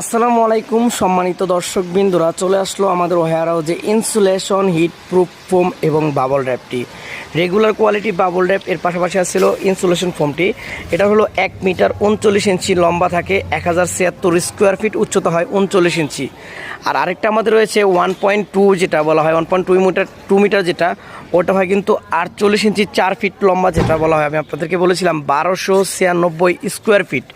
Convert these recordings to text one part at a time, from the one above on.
আসসালামু আলাইকুম, সম্মানিত দর্শক বিন্দুরা চলে আসলো আমাদের ওহেয়ারাও যে ইনসুলেশন হিট প্রুফ ফোম এবং বাবল র্যাপটি। রেগুলার কোয়ালিটি বাবল র্যাপ এর পাশাপাশি আসছিল ইনসুলেশন ফোমটি এটা হলো এক মিটার উনচল্লিশ ইঞ্চি লম্বা থাকে, এক হাজার ছিয়াত্তর স্কোয়ার ফিট উচ্চতা হয় উনচল্লিশ ইঞ্চি। আর আরেকটা আমাদের রয়েছে ওয়ান পয়েন্ট টু যেটা বলা হয় one point two metre two metre যেটা, ওটা হয় কিন্তু আটচল্লিশ ইঞ্চি চার ফিট লম্বা যেটা বলা হয়। আমি আপনাদেরকে বলেছিলাম বারোশো ছিয়ানব্বই স্কোয়ার ফিট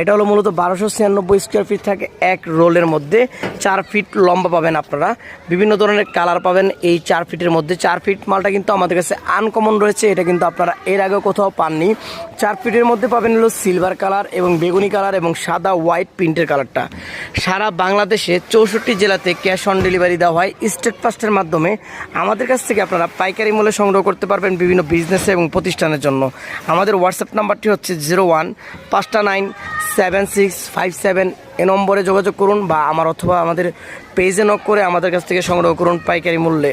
এটা হলো মূলত বারোশো ছিয়ানব্বই স্কোয়ার ফিট থাকে এক রোলের মধ্যে। চার ফিট লম্বা পাবেন আপনারা। বিভিন্ন ধরনের কালার পাবেন এই চার ফিটের মধ্যে। চার ফিট মালটা কিন্তু আমাদের কাছে আনকমন রয়েছে, এটা কিন্তু আপনারা এর আগেও কোথাও পাননি। চার ফিটের মধ্যে পাবেন হলো সিলভার কালার এবং বেগুনি কালার এবং সাদা হোয়াইট প্রিন্টের কালারটা সারা বাংলাদেশে চৌষট্টি জেলাতে ক্যাশ অন ডেলিভারি দেওয়া হয় স্টেট ফাস্টের মাধ্যমে। আমাদের কাছ থেকে আপনারা পাইকারি মূল্যে সংগ্রহ করতে পারবেন বিভিন্ন বিজনেসে এবং প্রতিষ্ঠানের জন্য। আমাদের হোয়াটসঅ্যাপ নাম্বারটি হচ্ছে জিরো ওয়ান পাঁচটা nine seven six five seven এ নম্বরে যোগাযোগ করুন বা আমার অথবা আমাদের পেজে নক করে আমাদের কাছ থেকে সংগ্রহ করুন পাইকারি মূল্যে।